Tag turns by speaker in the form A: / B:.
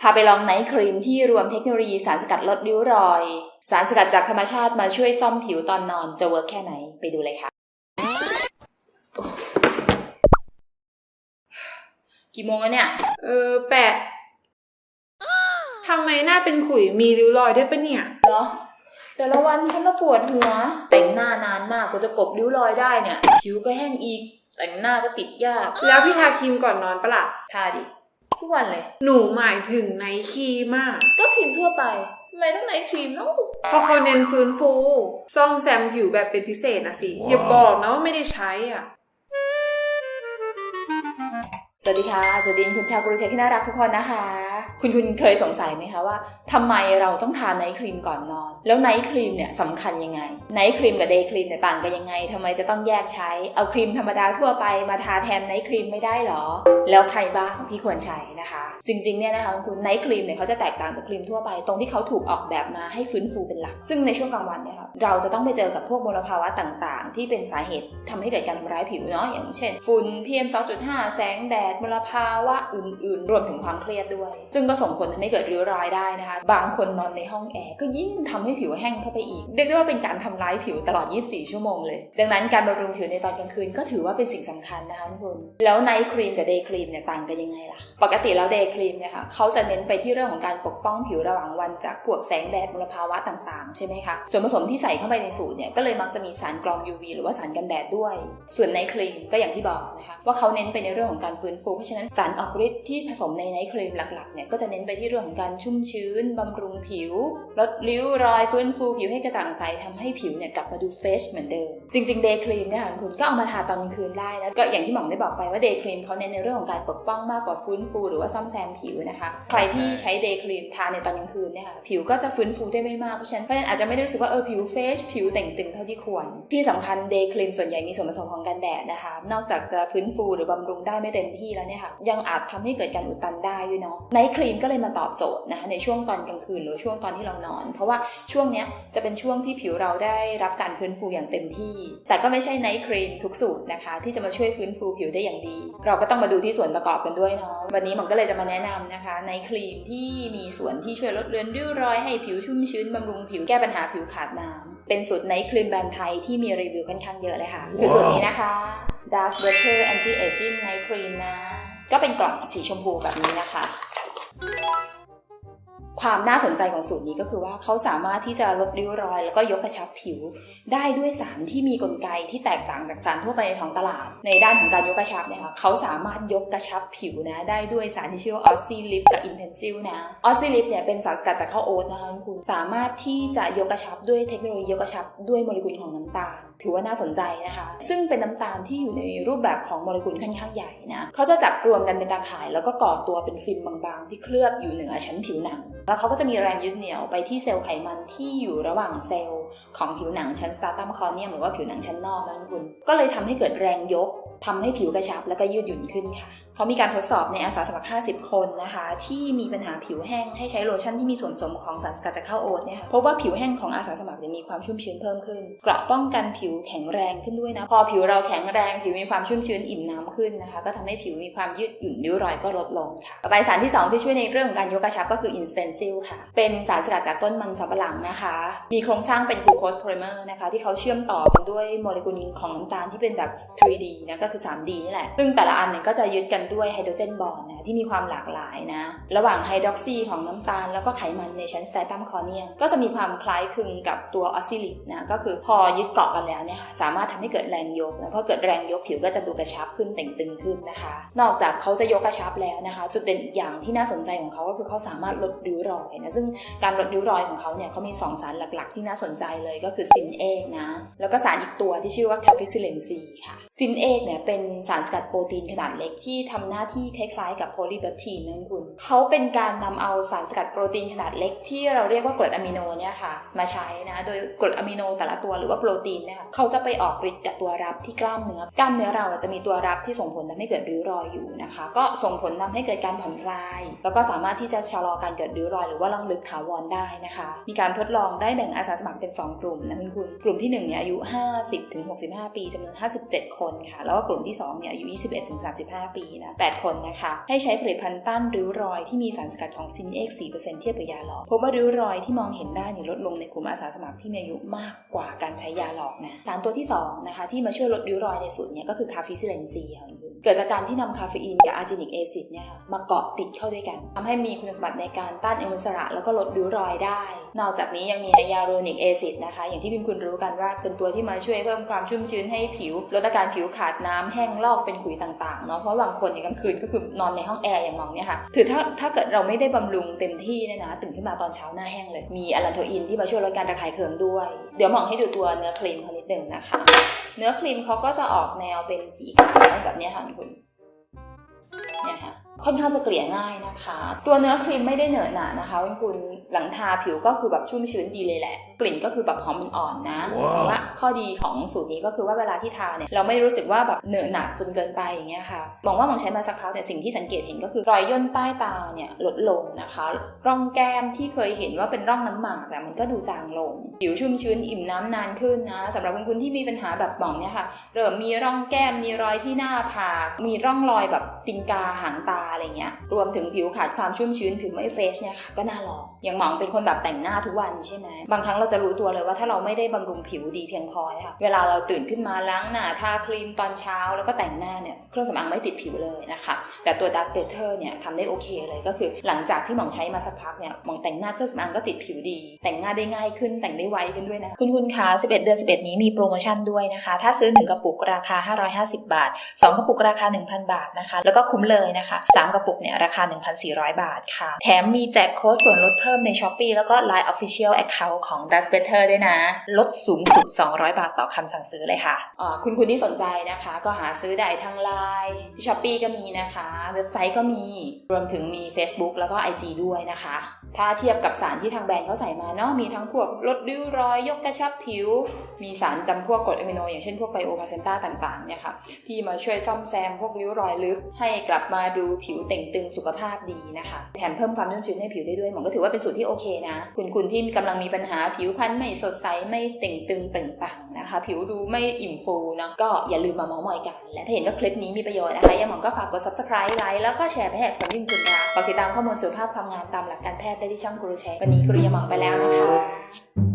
A: พาไปลองไนท์ครีมที่รวมเทคโนโลยีสารสกัดลดริ้วรอย สารสกัดจากธรรมชาติมาช่วยซ่อมผิวตอนนอนจะเวิร์กแค่ไหนไปดูเลยค่ะ กี่โมงแล้วเนี่ย
B: เออแปะทำไมหน้าเป็นขุยมีริ้วรอยด้วยปะเนี่ย
A: เหรอ แต่ละวันฉันละปวดหัว แต่งหน้านานมากกว่าจะกลบริ้วรอยได้เนี่ย ผิวก็แห้งอีก แต่งหน้าก็ติดยาก
B: แล้วพี่ทาครีมก่อนนอนปะล่ะ
A: ทาดิ ทุกวันเลย
B: หนูหมายถึงไนท์ครีมมาก
A: ก็ครีมทั่วไปทำไมต้องไหนครีมเนาะ
B: เพราะเขาเน้นฟื้นฟู ซ่อมแซมผิวแบบเป็นพิเศษนะสิ อย่าบอกนะว่าไม่ได้ใช้อะ
A: ส วัสดีค่ะ สวัสดีคุณชาวกรุเชที่น่ารักทุกคนนะคะ คุณคุณเคยสงสัยไหมคะว่าทำไมเราต้องทาไนท์ครีมก่อนนอน แล้วไนท์ครีมเนี่ยสำคัญยังไง ไนท์ครีมกับเดย์ครีมเนี่ยต่างกันยังไงทำไมจะต้องแยกใช้ เอาครีมธรรมดาทั่วไปมาทาแทนไนท์ครีมไม่ได้หรอ แล้วใครบ้างที่ควรใช้นะคะ จริงๆเนี่ยนะคะคุณไนท์ครีมเนี่ยเขาจะแตกต่างจากครีมทั่วไปตรงที่เขาถูกออกแบบมาให้ฟื้นฟูเป็นหลัก ซึ่งในช่วงกลางวันเนี่ยค่ะเราจะต้องไปเจอกับพวกมลภาวะต่างๆ ที่เป็นสาเหตุทำให้เกิดการทำร้ายผิวเนาะอย่างเช่น ฝุ่น PM 2.5 แสงแดดมลภาวะอื่นๆ รวมถึงความเครียดด้วย ซึ่งก็ส่งผลทำให้เกิดริ้วรอยได้นะคะ บางคนนอนในห้องแอร์ก็ยิ่งทำให้ผิวแห้งเข้าไปอีกเรียกได้ว่าเป็นการทำร้ายผิวตลอด 24 ชั่วโมงเลย ดังนั้นการบำรุงผิวในตอนกลางคืนก็ถือว่าเป็นสิ่งสำคัญนะคะคุณแล้วไนท์ครีมกับเดย์ครีมเนี่ยต่างกันยังไงล่ะ ปกติแล้วเดย์ครีมเนี่ยค่ะเขาจะเน้นไปที่เรื่องของการปกป้องผิวระหว่างวันจากพวกแสงแดดมลภาวะต่างๆ ใช่ไหมคะ ส่วนผสมที่ใส่เข้าไปในสูตรเนี่ยก็เลยมักจะมีสารกรอง UV หรือว่าสารกันแดดด้วย ส่วนไนท์ครีมก็อย่างที่บอกนะคะว่าเขาเน้นไปในเรื่องของการฟื้นฟู เพราะฉะนั้นสารออกฤทธิ์ที่ผสมในไนท์ครีมหลักๆเนี่ยก็จะเน้นไปที่เรื่องของการชุ่มชื้นบำรุงผิว ลดริ้วรอยฟื้นฟูผิวให้กระจ่างใสทำให้ผิวเนี่ยกลับมาดูเฟชเหมือนเดิม จริงๆเดย์ครีมเนี่ยค่ะคุณก็เอามาทาตอนกลางคืนได้นะก็อย่างที่หม่อมได้บอกไปว่าเดย์ครีมเขาเน้นในเรื่องของการปกป้องมากกว่าฟื้นฟู หรือว่าซ่อมแซมผิวนะคะ ใครที่ใช้เดย์ครีมทาในตอนกลางคืนเนี่ยค่ะผิวก็จะฟื้นฟูได้ไม่มากเพราะฉะนั้นเพราะฉะนั้นอาจจะไม่ได้รู้สึกว่าเออผิวเฟชผิวเต่งตึงเท่าที่ควร ที่สำคัญเดย์ครีมส่วนใหญ่มีส่วนผสมของกันแดดนะคะ นอกจากจะฟื้นฟูหรือบำรุงได้ไม่เต็มที่แล้วเนี่ยค่ะยังอาจทำให้เกิดการอุดตันได้ด้วยเนาะไนท์ครีมก็เลยมาตอบโจทย์นะคะในช่วงตอนกลางคืนหรือช่วงตอนที่เรานอน เพราะว่าช่วงเนี้ยจะเป็นช่วงที่ผิวเราได้รับการฟื้นฟูอย่างเต็มที่ แต่ก็ไม่ใช่ไนท์ครีมทุกสูตรนะคะ ที่จะมาช่วยฟื้นฟูผิวได้อย่างดี เราก็ต้องมาดูที่ส่วนประกอบกันด้วยเนาะวันนี้มันก็เลยจะมาแนะนำนะคะ ในครีมที่มีส่วนที่ช่วยลดเลือนริ้วรอยให้ผิวชุ่มชื้นบำรุงผิวแก้ปัญหาผิวขาดน้ำเป็นสูตรไนท์ครีมแบรนด์ไทยที่มีรีวิวค่อนข้างเยอะเลยค่ะ คือสูตรนี้นะคะ Dust Butter Anti Aging Night Cream นะ ก็เป็นกล่องสีชมพูแบบนี้นะคะ ความน่าสนใจของสูตรนี้ก็คือว่าเขาสามารถที่จะลดริ้วรอย แล้วก็ยกกระชับผิว ได้ด้วยสารที่มีกลไกที่แตกต่างจากสารทั่วไปในท้องตลาด ในด้านของการยกกระชับเนี่ยค่ะเขาสามารถยกกระชับผิวนะ ได้ด้วยสารที่ชื่อว่าออซิลิฟกับอินเทนซิลนะออซิลิฟเนี่ยเป็นสารสกัดจากข้าวโอ๊ตนะคะคุณสามารถที่จะยกกระชับด้วยเทคโนโลยียกกระชับด้วยโมเลกุลของน้ำตาล ถือว่าน่าสนใจนะคะ ซึ่งเป็นน้ำตาลที่อยู่ในรูปแบบของโมเลกุลค่อนข้างใหญ่นะเขาจะจับรวมกันเป็นตาข่าย แล้วก็ก่อตัวเป็นฟิล์มบางๆ ที่เคลือบอยู่เหนือชั้นผิวหนัง แล้วเขาก็จะมีแรงยึดเหนี่ยวไปที่เซลล์ไขมันที่อยู่ระหว่างเซลล์ของผิวหนังชั้นสตาร์ตัมคอเนียมหรือว่าผิวหนังชั้นนอกนั่นคุณก็เลยทำให้เกิดแรงยกทำให้ผิวกระชับแล้วก็ยืดหยุ่นขึ้นค่ะ เขามีการทดสอบในอาสาสมัคร 50 คนนะคะ ที่มีปัญหาผิวแห้งให้ใช้โลชั่นที่มีส่วนผสมของสารสกัดจากข้าวโอ๊ตเนี่ยค่ะพบว่าผิวแห้งของอาสาสมัครเนี่ยมีความชุ่มชื้นเพิ่มขึ้น เกราะป้องกันผิวแข็งแรงขึ้นด้วยนะ พอผิวเราแข็งแรงผิวมีความชุ่มชื้นอิ่มน้ำขึ้นนะคะ ก็ทำให้ผิวมีความยืดหยุ่นริ้วรอยก็ลดลงค่ะต่อไปสารที่ 2 ที่ช่วยในเรื่องของการยกกระชับก็คือ i n s t e n s i l ค่ะ เป็นสารสกัดจากต้นมันสำปะหลังนะคะ มีโครงสร้างเป็นกลูโคสโพลิเมอร์นะคะ ที่เขาเชื่อมต่อกันด้วยโมเลกุลของน้ำตาลที่เป็นแบบ 3D นะก็คือ 3D นี่แหละ ซึ่งแต่ละอันเนี่ยก็จะยึดกันด้วยไฮโดรเจนบอนนะที่มีความหลากหลายนะ ระหว่างไฮดรอกซีของน้ำตาลแล้วก็ไขมันในชั้นสเตตัมคอเนียมก็จะมีความคล้ายคลึงกับตัวออซิลิปนะก็คือพอยึดเกาะกันแล้วเนี่ยสามารถทำให้เกิดแรงยกนะพอเกิดแรงยกผิวก็จะดูกระชับขึ้นเต่งตึงขึ้นนะคะ นอกจากเขาจะยกกระชับแล้วนะคะ จุดเด่นอีกอย่างที่น่าสนใจของเขาก็คือเขาสามารถลดริ้วรอยนะซึ่งการลดริ้วรอยของเขาเนี่ยเขามีสองสารหลักๆ ที่น่าสนใจเลยก็คือซินเอกนะแล้วก็สารอีกตัวที่ชื่อว่าแคฟิซิเลนซีค่ะซินเอกเนี่ยเป็นสารสกัดโปรตีนขนาดเล็กที่ทำหน้าที่คล้ายๆ กับโพลีเปปทีนนั่นคุณเขาเป็นการนำเอาสารสกัดโปรตีนขนาดเล็กที่เราเรียกว่ากรดอะมิโนเนี่ยค่ะมาใช้นะโดยกรดอะมิโนแต่ละตัวหรือว่าโปรตีนเนี่ยค่ะเขาจะไปออกฤทธิ์กับตัวรับที่กล้ามเนื้อ กล้ามเนื้อเราจะมีตัวรับที่ส่งผลทำให้เกิดริ้วรอยอยู่นะคะ ก็ส่งผลทำให้เกิดการผ่อนคลาย แล้วก็สามารถที่จะชะลอการเกิดริ้วรอยหรือว่าลังลึกถาวรได้นะคะ มีการทดลองได้แบ่งอาสาสมัครเป็น 2 กลุ่มนะคุณคุณกลุ่มที่1เนี่ยอายุ 50ถึง65 ปีจำนวน 57 คนค่ะ แล้วก็กลุ่มที่2เนี่ยอายุ 21-35 ปีนะ8คนนะคะ ให้ใช้ผลิตภัณฑ์ต้านริ้วรอยที่มีสารสกัดของซินเอก4%เทียบกับยาหลอกพบว่าริ้วรอยที่มองเห็นได้เนี่ยลดลงในกลุ่มอาสาสมัครที่มีอายุมากกว่าการใช้ยาหลอกนะสารตัวที่2นะคะที่มาช่วยลดริ้วรอยในสูตรนี้ก็คือคาฟิซิเลนซีค่ะคุณ เกิดจากการที่นำคาเฟอีนกับอาร์จินิกแอซิดเนี่ยมาเกาะติดเข้าด้วยกันทำให้มีคุณสมบัติในการต้านอนุมูลอิสระแล้วก็ลดริ้วรอยได้ นอกจากนี้ยังมีไฮยาลูรอนิกแอซิดนะคะ อย่างที่คุณคุณรู้กันว่าเป็นตัวที่มาช่วยเพิ่มความชุ่มชื้นให้ผิวลดอาการผิวขาดน้ำแห้งลอกเป็นขุยต่างๆเนาะเพราะบางคนในกลางคืนก็คือนอนในห้องแอร์อย่างมองเนี่ยค่ะถือถ้าถ้าเกิดเราไม่ได้บำรุงเต็มที่เนี่ยนะตื่นขึ้นมาตอนเช้าหน้าแห้งเลย มีอะลันโทอินที่มาช่วยลดการระคายเคืองด้วย เดี๋ยวมองให้ดูตัวเนื้อครีมเขานิดหนึ่งนะคะ เนื้อครีมเขาก็จะออกแนวเป็นสีขาวแบบนี้ค่ะคุณเนี่ย ค่ะค่อนข้างจะเกลี่ยง่ายนะคะ ตัวเนื้อครีมไม่ได้เหนอะหนานะคะคุณคุณหลังทาผิวก็คือแบบชุ่มชื้นดีเลยแหละ กลิ่นก็คือแบบหอมอ่อนๆนะ
C: ว้าว
A: แต่ว่าข้อดีของสูตรนี้ก็คือว่าเวลาที่ทาเนี่ยเราไม่รู้สึกว่าแบบเหนอะหนักจนเกินไปอย่างเงี้ยค่ะมองว่ามองใช้มาสักพักแต่ยสิ่งที่สังเกตเห็นก็คือรอยย่นใต้ตาเนี่ยลดลงนะคะ ร่องแก้มที่เคยเห็นว่าเป็นร่องน้ำหมากแต่มันก็ดูจางลง ผิวชุ่มชื้นอิ่มน้ำนานขึ้นนะสำหรับคุณคุณที่มีปัญหาแบบหมองเนี่ยค่ะเริ่มมีร่องแก้มมีรอยที่หน้าผากมีร่องรอยแบบติงกาหางตาอะไรเงี้ย รวมถึงผิวขาดความชุ่มชื้นผิวไม่เฟชเนี่ยค่ะก็น่าลอง อย่างหมองเป็นคนแบบแต่งหน้าทุกวันใช่ไหม บางครั้งเราจะรู้ตัวเลยว่าถ้าเราไม่ได้บำรุงผิวดีเพียงพอนี่ยค่ะเวลาเราตื่นขึ้นมาล้างหน้าทาครีมตอนเช้าแล้วก็แต่งหน้าเนี่ยเครื่องสำอางไม่ติดผิวเลยนะคะ แต่ตัว Dust Better เนี่ยทำได้โอเคเลยก็คือหลังจากที่หมองใช้มาสักพักเนี่ยหมองแต่งหน้าเครื่องสำอางก็ติดผิวดี แต่งหน้าได้ง่ายขึ้นแต่งได้ไวขึ้นด้วยนะคุณคุณคะ11 เดือน 11 นี้มีโปรโมชั่นด้วยนะคะ ถ้าซื้อ 1 กระปุกราคา 550 บาท 2 กระปุกราคา 1,000 บาทนะคะ แล้วก็คุ้มเลยนะคะ3 กระปุกเนี่ยราคา 1,400 บาทค่ะ แถมมีแจกโค้ดส่วนลดเพิ่มใน s h อ p e e แล้วก็ Line Official Account ของ Dust Better ด้วยนะ ลดสูงสุด 200 บาทต่อคำสั่งซื้อเลยค่ะคุณคุณที่สนใจนะคะ ก็หาซื้อได้ทาง Line ที่ s h อ p e e ก็มีนะคะ เว็บไซต์ก็มี รวมถึงมี Facebook แล้วก็ IG ด้วยนะคะ ถ้าเทียบกับสารที่ทางแบรนด์เขาใส่มาเนาะมีทั้งพวกลดริ้วรอย ยกกระชับผิว มีสารจำพวกกรดอะมิโน อย่างเช่นพวกไบโอพาเซนต้าต่างๆเนี่ยค่ะที่มาช่วยซ่อมแซมพวกริ้วรอยลึกให้กลับมาดูผิวเต่งตึงสุขภาพดีนะคะ แถมเพิ่มความนุ่มชื้นให้ผิวได้ด้วยหมอก็ถือว่าเป็นสูตรที่โอเคนะ คุณคุณที่กำลังมีปัญหาผิวพรรณไม่สดใสไม่เต่งตึงเปล่งปลั่งนะคะ ผิวดูไม่อิ่มฟูเนาะก็อย่าลืมมาเมาส์มอยกัน และถ้าเห็นว่าคลิปนี้มีประโยชน์นะคะยังหมอก็ฝากกด subscribe ไลค์แล้วก็แชร์ไปให้คนที่คุณรักฝากติดตามข้อมูลสุขภาพความงามตามหลักการแพทย์ได้ที่ช่องกุรุแชร์วันนี้กุรุยาหมองไปแล้วนะคะ